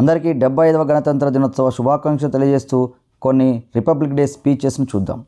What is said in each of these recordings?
అందరికీ డెబ్బై ఐదవ గణతంత్ర దినోత్సవ శుభాకాంక్షలు తెలియజేస్తూ కొన్ని రిపబ్లిక్ డే స్పీచెస్ను చూద్దాం.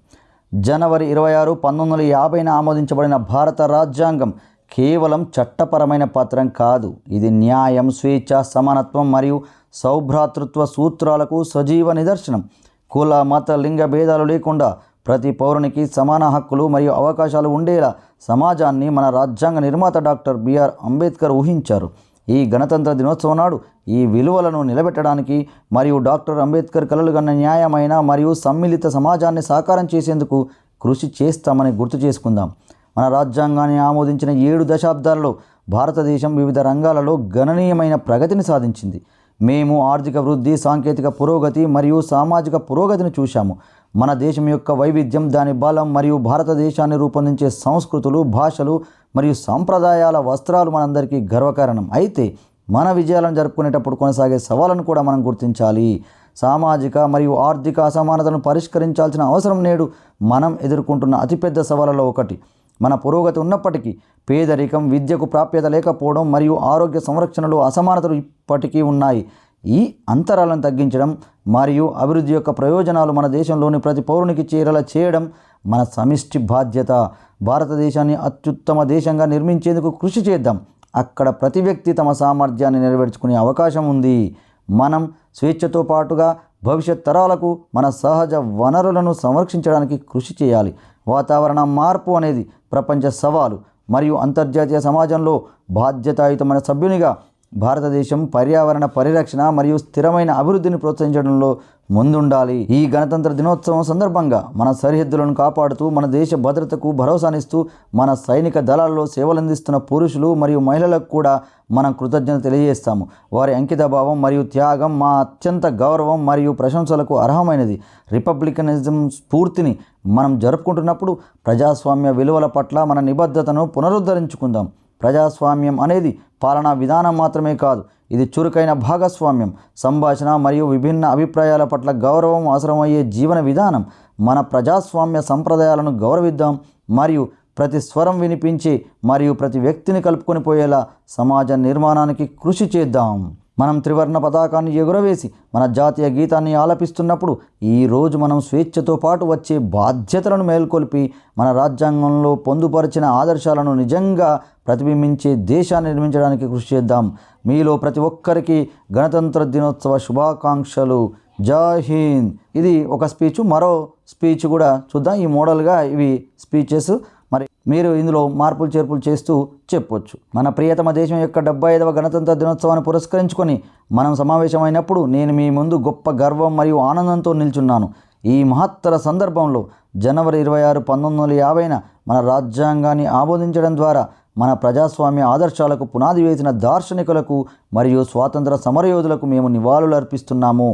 జనవరి ఇరవై ఆరు పంతొమ్మిది వందల యాభైన ఆమోదించబడిన భారత రాజ్యాంగం కేవలం చట్టపరమైన పత్రం కాదు. ఇది న్యాయం స్వేచ్ఛ సమానత్వం మరియు సౌభ్రాతృత్వ సూత్రాలకు సజీవ నిదర్శనం. కుల మత లింగ భేదాలు లేకుండా ప్రతి పౌరునికి సమాన హక్కులు మరియు అవకాశాలు ఉండేలా సమాజాన్ని మన రాజ్యాంగ నిర్మాత డాక్టర్ బిఆర్ అంబేద్కర్ ఊహించారు. ఈ గణతంత్ర దినోత్సవం నాడు ఈ విలువలను నిలబెట్టడానికి మరియు డాక్టర్ అంబేద్కర్ కలలుగన్న న్యాయమైన మరియు సమ్మిళిత సమాజాన్ని సాకారం చేసేందుకు కృషి చేస్తామని గుర్తు చేసుకుందాం. మన రాజ్యాంగాన్ని ఆమోదించిన ఏడు దశాబ్దాలలో భారతదేశం వివిధ రంగాలలో గణనీయమైన ప్రగతిని సాధించింది. మేము ఆర్థిక వృద్ధి సాంకేతిక పురోగతి మరియు సామాజిక పురోగతిని చూశాము. మన దేశం యొక్క వైవిధ్యం దాని బలం మరియు భారతదేశాన్ని రూపొందించే సంస్కృతులు భాషలు మరియు సాంప్రదాయాల వస్త్రాలు మనందరికీ గర్వకారణం. అయితే మన విజయాలను జరుపుకునేటప్పుడు కొనసాగే సవాళ్ళను కూడా మనం గుర్తించాలి. సామాజిక మరియు ఆర్థిక అసమానతలను పరిష్కరించాల్సిన అవసరం నేడు మనం ఎదుర్కొంటున్న అతిపెద్ద సవాళ్ళలో ఒకటి. మన పురోగతి ఉన్నప్పటికీ పేదరికం విద్యకు ప్రాప్యత లేకపోవడం మరియు ఆరోగ్య సంరక్షణలో అసమానతలు ఇప్పటికీ ఉన్నాయి. ఈ అంతరాలను తగ్గించడం మరియు అభివృద్ధి యొక్క ప్రయోజనాలు మన దేశంలోని ప్రతి పౌరునికి చేరేలా చేయడం మన సమిష్టి బాధ్యత. భారతదేశాన్ని అత్యుత్తమ దేశంగా నిర్మించేందుకు కృషి చేద్దాం. అక్కడ ప్రతి వ్యక్తి తమ సామర్థ్యాన్ని నెరవేర్చుకునే అవకాశం ఉంది. మనం స్వేచ్ఛతో పాటుగా భవిష్యత్ తరాలకు మన సహజ వనరులను సంరక్షించడానికి కృషి చేయాలి. వాతావరణ మార్పు అనేది ప్రపంచ సవాలు. మరియు అంతర్జాతీయ సమాజంలో బాధ్యతాయుతమైన సభ్యునిగా భారతదేశం పర్యావరణ పరిరక్షణ మరియు స్థిరమైన అభివృద్ధిని ప్రోత్సహించడంలో ముందుండాలి. ఈ గణతంత్ర దినోత్సవం సందర్భంగా మన సరిహద్దులను కాపాడుతూ మన దేశ భద్రతకు భరోసానిస్తూ మన సైనిక దళాల్లో సేవలందిస్తున్న పురుషులు మరియు మహిళలకు కూడా మనం కృతజ్ఞత తెలియజేస్తాము. వారి అంకితభావం మరియు త్యాగం మా అత్యంత గౌరవం మరియు ప్రశంసలకు అర్హమైనది. రిపబ్లికనిజం స్ఫూర్తిని మనం జరుపుకుంటున్నప్పుడు ప్రజాస్వామ్య విలువల పట్ల మన నిబద్ధతను పునరుద్ధరించుకుందాం. ప్రజాస్వామ్యం అనేది పాలనా విధానం మాత్రమే కాదు ఇది చురుకైన భాగస్వామ్యం. సంభాషణ మరియు విభిన్న అభిప్రాయాల పట్ల గౌరవం అవసరమయ్యే జీవన విధానం. మన ప్రజాస్వామ్య సంప్రదాయాలను గౌరవిద్దాం మరియు ప్రతి స్వరం వినిపించి మరియు ప్రతి వ్యక్తిని కలుపుకొని పోయేలా సమాజ నిర్మాణానికి కృషి చేద్దాం. మనం త్రివర్ణ పతాకాన్ని ఎగురవేసి మన జాతీయ గీతాన్ని ఆలపిస్తున్నప్పుడు ఈరోజు మనం స్వేచ్ఛతో పాటు వచ్చే బాధ్యతలను మేల్కొల్పి మన రాజ్యాంగంలో పొందుపరిచిన ఆదర్శాలను నిజంగా ప్రతిబింబించే దేశాన్ని నిర్మించడానికి కృషి చేద్దాం. మీలో ప్రతి ఒక్కరికి గణతంత్ర దినోత్సవ శుభాకాంక్షలు. జై హింద్. ఇది ఒక స్పీచ్. మరో స్పీచ్ కూడా చూద్దాం. ఈ మోడల్గా ఇవి స్పీచెస్. మరి మీరు ఇందులో మార్పులు చేర్పులు చేస్తూ చెప్పొచ్చు. మన ప్రియతమ దేశం యొక్క డెబ్బై ఐదవ గణతంత్ర దినోత్సవాన్ని పురస్కరించుకొని మనం సమావేశమైనప్పుడు నేను మీ ముందు గొప్ప గర్వం మరియు ఆనందంతో నిల్చున్నాను. ఈ మహత్తర సందర్భంలో జనవరి ఇరవై ఆరు పంతొమ్మిది వందల యాభైన మన రాజ్యాంగాన్ని ఆమోదించడం ద్వారా మన ప్రజాస్వామ్య ఆదర్శాలకు పునాది వేసిన దార్శనికులకు మరియు స్వాతంత్ర సమరయోధులకు మేము నివాళులు అర్పిస్తున్నాము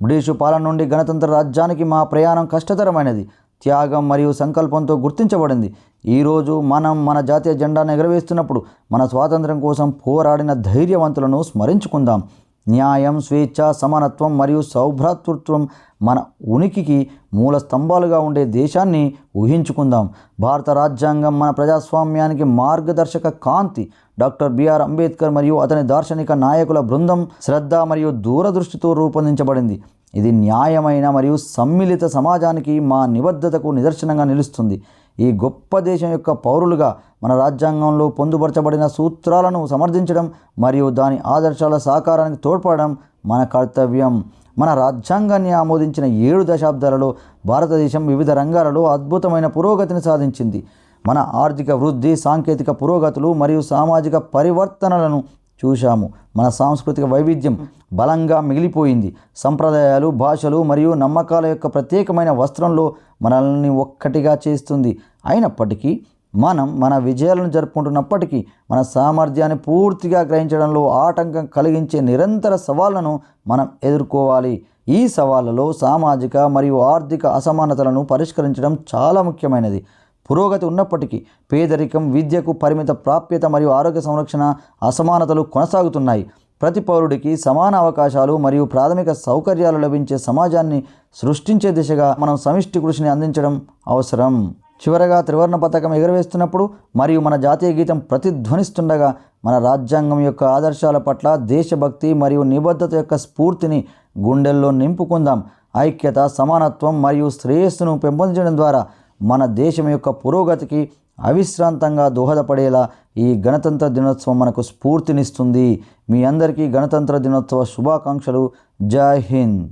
బ్రిటిషు పాలన నుండి గణతంత్ర రాజ్యానికి మా ప్రయాణం కష్టతరమైనది. త్యాగం మరియు సంకల్పంతో గుర్తించబడింది. ఈరోజు మనం మన జాతీయ జెండాను ఎగరవేస్తున్నప్పుడు మన స్వాతంత్రం కోసం పోరాడిన ధైర్యవంతులను స్మరించుకుందాం. న్యాయం స్వేచ్ఛ సమానత్వం మరియు సౌభ్రాతృత్వం మన ఉనికికి మూల స్తంభాలుగా ఉండే దేశాన్ని ఊహించుకుందాం. భారత రాజ్యాంగం మన ప్రజాస్వామ్యానికి మార్గదర్శక కాంతి. డాక్టర్ బిఆర్ అంబేద్కర్ మరియు అతని దార్శనిక నాయకుల బృందం శ్రద్ధ మరియు దూరదృష్టితో రూపొందించబడింది. ఇది న్యాయమైన మరియు సమ్మిళిత సమాజానికి మా నిబద్ధతకు నిదర్శనంగా నిలుస్తుంది. ఈ గొప్ప దేశం యొక్క పౌరులుగా మన రాజ్యాంగంలో పొందుపరచబడిన సూత్రాలను సమర్థించడం మరియు దాని ఆదర్శాల సాకారానికి తోడ్పడడం మన కర్తవ్యం. మన రాజ్యాంగాన్ని ఆమోదించిన ఏడు దశాబ్దాలలో భారతదేశం వివిధ రంగాలలో అద్భుతమైన పురోగతిని సాధించింది. మన ఆర్థిక వృద్ధి సాంకేతిక పురోగతులు మరియు సామాజిక పరివర్తనలను చూశాము. మన సాంస్కృతిక వైవిధ్యం బలంగా మిగిలిపోయింది. సంప్రదాయాలు భాషలు మరియు నమ్మకాల యొక్క ప్రత్యేకమైన వస్త్రంలో మనల్ని ఒక్కటిగా చేస్తుంది. అయినప్పటికీ మనం మన విజయాలను జరుపుకుంటున్నప్పటికీ మన సామర్థ్యాన్ని పూర్తిగా గ్రహించడంలో ఆటంకం కలిగించే నిరంతర సవాళ్ళను మనం ఎదుర్కోవాలి. ఈ సవాళ్ళలో సామాజిక మరియు ఆర్థిక అసమానతలను పరిష్కరించడం చాలా ముఖ్యమైనది. పురోగతి ఉన్నప్పటికీ పేదరికం విద్యకు పరిమిత ప్రాప్యత మరియు ఆరోగ్య సంరక్షణ అసమానతలు కొనసాగుతున్నాయి. ప్రతి పౌరుడికి సమాన అవకాశాలు మరియు ప్రాథమిక సౌకర్యాలు లభించే సమాజాన్ని సృష్టించే దిశగా మనం సమిష్టి కృషిని అందించడం అవసరం. చివరగా త్రివర్ణ పథకం ఎగురవేస్తున్నప్పుడు మరియు మన జాతీయ గీతం ప్రతిధ్వనిస్తుండగా మన రాజ్యాంగం యొక్క ఆదర్శాల పట్ల దేశభక్తి మరియు నిబద్ధత యొక్క స్ఫూర్తిని గుండెల్లో నింపుకుందాం. ఐక్యత సమానత్వం మరియు శ్రేయస్సును పెంపొందించడం ద్వారా మన దేశం యొక్క పురోగతికి అవిశ్రాంతంగా దోహదపడేలా ఈ గణతంత్ర దినోత్సవం మనకు స్ఫూర్తినిస్తుంది. మీ అందరికీ గణతంత్ర దినోత్సవ శుభాకాంక్షలు. జై హింద్.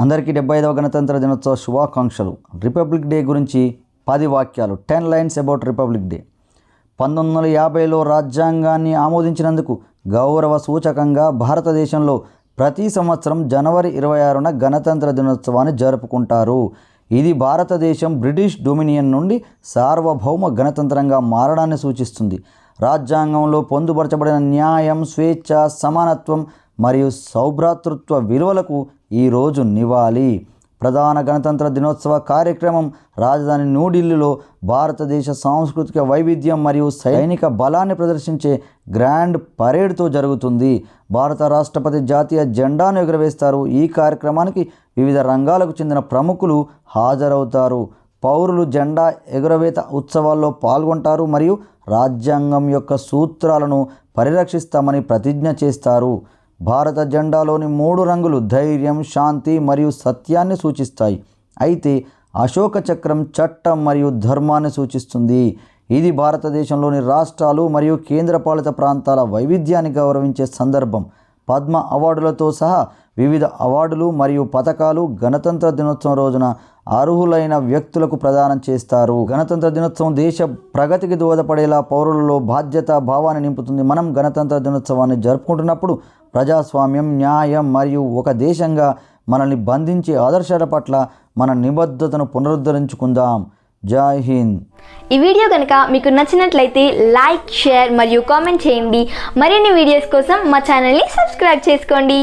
అందరికీ డెబ్బై ఐదవ గణతంత్ర దినోత్సవ శుభాకాంక్షలు. రిపబ్లిక్ డే గురించి పది వాక్యాలు. Ten lines about Republic Day. పంతొమ్మిది వందల యాభైలో రాజ్యాంగాన్ని ఆమోదించినందుకు గౌరవ సూచకంగా భారతదేశంలో ప్రతి సంవత్సరం జనవరి ఇరవై ఆరున గణతంత్ర దినోత్సవాన్ని జరుపుకుంటారు. ఇది భారతదేశం బ్రిటిష్ డొమినియన్ నుండి సార్వభౌమ గణతంత్రంగా మారడాన్ని సూచిస్తుంది. రాజ్యాంగంలో పొందుపరచబడిన న్యాయం స్వేచ్ఛ సమానత్వం మరియు సౌభ్రాతృత్వ విలువలకు ఈరోజు నివాళి. ప్రధాన గణతంత్ర దినోత్సవ కార్యక్రమం రాజధాని న్యూఢిల్లీలో భారతదేశ సాంస్కృతిక వైవిధ్యం మరియు సైనిక బలాన్ని ప్రదర్శించే గ్రాండ్ పరేడ్తో జరుగుతుంది. భారత రాష్ట్రపతి జాతీయ జెండాను ఎగురవేస్తారు. ఈ కార్యక్రమానికి వివిధ రంగాలకు చెందిన ప్రముఖులు హాజరవుతారు. పౌరులు జెండా ఎగురవేత ఉత్సవాల్లో పాల్గొంటారు మరియు రాజ్యాంగం యొక్క సూత్రాలను పరిరక్షిస్తామని ప్రతిజ్ఞ చేస్తారు. భారత జెండాలోని మూడు రంగులు ధైర్యం శాంతి మరియు సత్యాన్ని సూచిస్తాయి. అయితే అశోక చక్రం చట్టం మరియు ధర్మాన్ని సూచిస్తుంది. ఇది భారతదేశంలోని రాష్ట్రాలు మరియు కేంద్రపాలిత ప్రాంతాల వైవిధ్యాన్ని గౌరవించే సందర్భం. పద్మ అవార్డులతో సహా వివిధ అవార్డులు మరియు పథకాలు గణతంత్ర దినోత్సవం రోజున అర్హులైన వ్యక్తులకు ప్రదానం చేస్తారు. గణతంత్ర దినోత్సవం దేశ ప్రగతికి దోహదపడేలా పౌరులలో బాధ్యత భావాన్ని నింపుతుంది. మనం గణతంత్ర దినోత్సవాన్ని జరుపుకుంటున్నప్పుడు ప్రజాస్వామ్యం న్యాయం మరియు ఒక దేశంగా మనల్ని బంధించే ఆదర్శాల పట్ల మన నిబద్ధతను పునరుద్ధరించుకుందాం. జై హింద్. ఈ వీడియో కనుక మీకు నచ్చినట్లయితే లైక్ షేర్ మరియు కామెంట్ చేయండి. మరిన్ని వీడియోస్ కోసం మా ఛానల్ని సబ్స్క్రైబ్ చేసుకోండి.